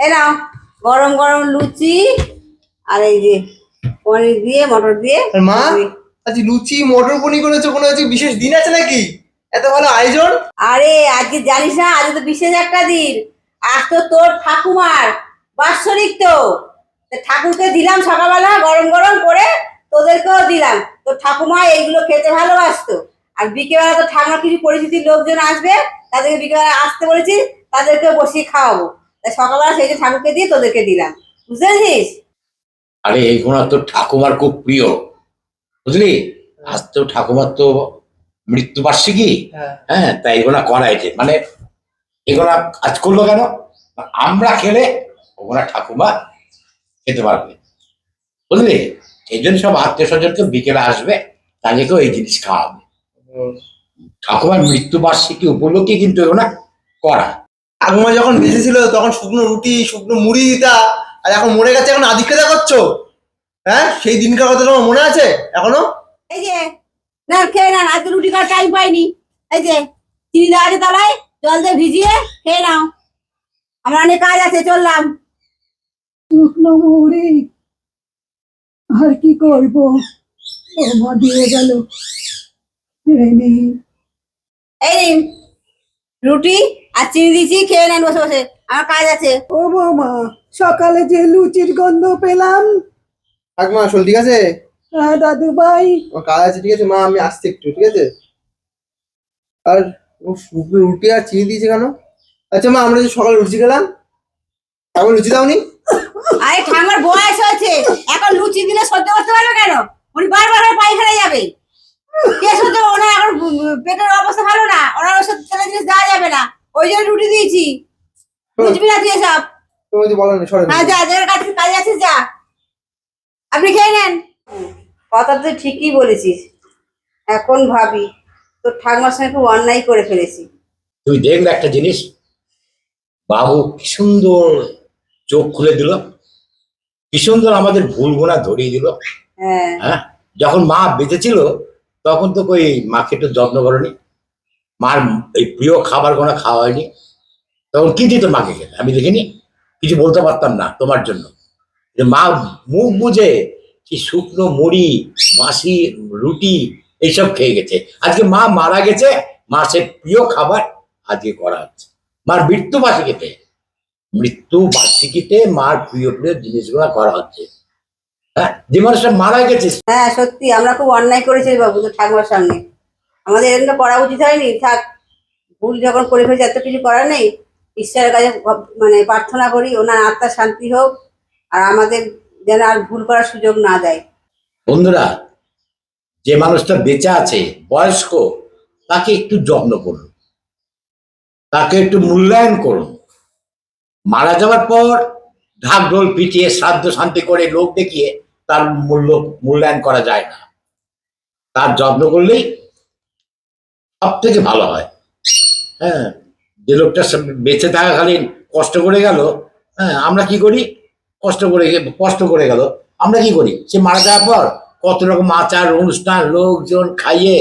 এই নাও গরম গরম লুচি আর এই যে পনির দিয়ে মটর দিয়ে মা আজ লুচি মটর পনির করেছ কোনো আজকে বিশেষ দিন আছে নাকি? এত ভালো আয়োজন? আরে আজকে জানিস না আজ তো বিশেষ একটা দিন। আজ তো তোর ঠাকুমার বাৎসরিক তো। ঠাকুরকে দিলাম সকালবেলা গরম গরম করে তোদেরকেও দিলাম। তো ঠাকুমা এইগুলো খেতে ভালোবাসতো। আর বিকেলবেলা তো ঠাকুমার কিছু পরিচিতির লোকজন আসবে তাদেরকে বিকেলবেলা আসতে বলেছি তাদেরকে বসিয়ে খাওয়াবো। তাই সকালবেলা সেই যে ঠাকুরকে দিয়ে তোদেরকে দিলাম। বুঝতে পেরেছিস? আরে এইগুলো তো ঠাকুমার খুব প্রিয়। বুঝলি? আজ তো ঠাকুমার তো মৃত্যুবার্ষিকী। হ্যাঁ। হ্যাঁ তাই এগুলা করাইছে মানে এগুলা আজ করল কেন? আমরা খেলে ওগুলা ঠাকুমা খেতে পারবে। বুঝলি? এই জন্য সব আত্মীয় স্বজনকে বিকেলে আসবে তাদেরকেও এই জিনিস খাওয়াবে। ঠাকুমার মৃত্যুবার্ষিকী উপলক্ষে কিন্তু এগুলা করা। ঠাকুমা যখন বেঁচে ছিল তখন শুকনো রুটি শুকনো মুড়ি দিতা আর এখন মরে গেছে এখন আদিক্ষেতা করছ? হ্যাঁ? সেই দিনকার কথা তোমার মনে আছে? এখনও? এই যে না খেয়ে না আজকে রুটি খাওয়ার টাইম পাইনি। এই যে চিনি দেওয়া আছে তলায় জল দিয়ে ভিজিয়ে খেয়ে নাও। আমার অনেক কাজ আছে চললাম। শুকনো মুড়ি আর কি করব? বৌমা দিয়ে গেল। এই এই নিন রুটি আর চিনি দিয়েছি খেয়ে নেন বসে বসে। আমার কাজ আছে। ও বৌমা সকালে যে লুচির গন্ধ পেলাম। ঠাকুমা শোল ঠিক আছে? হ্যাঁ দাদু ভাই আমার কাজ আছে ঠিক আছে? মা আমি আসছি একটু ঠিক আছে? আর ও রুটি আর চিনি দিয়েছে কেন? আচ্ছা মা আমরা যে সকালে লুচি খেলাম এখন লুচি দাওনি? আরে ঠাঙ্গার বয়স হয়েছে। এখন লুচি দিলে সহ্য করতে পারবে কেন? উনি বারবার পায়খানা যাবে। কে সহ্য ওনার এখন পেটের অবস্থা ভালো না ওনার ওষুধ তেলে জিনিস দেওয়া যাবে না ওই জন্য রুটি দিয়েছি। বুঝবি না তুই এসব। তুমি যদি বলো না সরে হ্যাঁ যা যার কাছে কাজে আছিস যা। আপনি খেয়ে নেন। কথা তুই ঠিকই বলেছিস। এখন ভাবি তোর ঠাকুমার সঙ্গে খুব অন্যায় করে ফেলেছি। তুই দেখলে একটা জিনিস বাবু কি সুন্দর চোখ খুলে দিল কি সুন্দর আমাদের ভুল গোনা ধরিয়ে দিল। হ্যাঁ। হ্যাঁ যখন মা বেঁচে ছিল তখন তো কই মাকে একটু যত্ন করেনি। মার এই প্রিয় খাবার কোনো খাওয়া হয়নি। তখন কি দিত মাকে খেতে আমি দেখিনি। কিছু বলতে পারতাম না তোমার জন্য। যে মা মুখ বুঝে কি শুকনো মুড়ি, বাসি, রুটি এইসব খেয়ে গেছে। আজকে মা মারা গেছে। মা সে প্রিয় খাবার আজকে করা হচ্ছে। মার মৃত্যু বার্ষিকীতে। মৃত্যু বার্ষিকীতে মার প্রিয় প্রিয় জিনিসগুলো করা হচ্ছে। হ্যাঁ? যে মানুষটা মারা গেছে। হ্যাঁ সত্যি। আমরা খুব অন্যায় করেছি বাবু ঠাকুমার সামনে। আমাদের এরকম করা উচিত হয়নি। থাক, ভুল যখন করে ফেলেছি, এত কিছু করার নেই। ঈশ্বরের কাছে মানে প্রার্থনা করি, ওনার আত্মার শান্তি হোক, আর আমাদের যেন আর ভুল করার সুযোগ না দেয়। বন্ধুরা, যে মানুষটা বেঁচে আছে, বয়স্ক, তাকে একটু যত্ন করুন। তাকে একটু মূল্যায়ন করুন। মারা যাওয়ার পর ঢাক ঢোল পিটিয়ে, শ্রাদ্ধ শান্তি করে, লোক দেখিয়ে তার মূল্য, মূল্যায়ন করা যায় না। তার যত্ন করলেই সব থেকে ভালো হয়। হ্যাঁ যে লোকটা বেঁচে থাকাকালীন কষ্ট করে গেল হ্যাঁ আমরা কি করি? কষ্ট করে কষ্ট করে গেল। আমরা কি করি? সে মারা যাওয়ার পর কত রকম আচার, অনুষ্ঠান, লোকজন খাইয়ে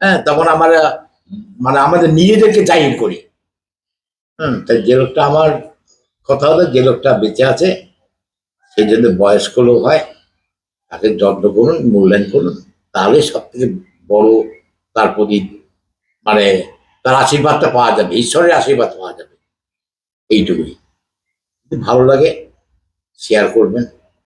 হ্যাঁ তখন আমরা মানে আমাদের নিজেদেরকে জাহির করি। হুম, তাই যে লোকটা আমার কথা হলো, যে লোকটা বেঁচে আছে, সেই জন্য বয়স্ক লোক হয়, তাকে যত্ন করুন, মূল্যায়ন করুন তাহলে সব থেকে বড়, তার প্রতি মানে তার আশীর্বাদটা পাওয়া যাবে ঈশ্বরের আশীর্বাদ পাওয়া যাবে। এইটুকুই। ভালো লাগে শেয়ার করবেন।